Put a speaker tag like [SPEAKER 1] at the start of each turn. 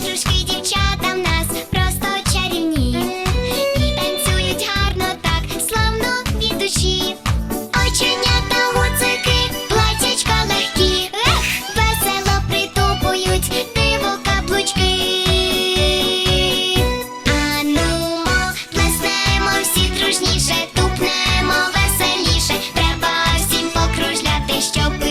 [SPEAKER 1] Подружки дівчата в нас просто чарівні танцюють гарно так, славно від душі. Оченята, гуцики, платячка легкі, Ех! весело притопують диво каблучки. Анумо, плеснемо всіх дружніше, тупнемо веселіше. Треба всім покружляти, щоб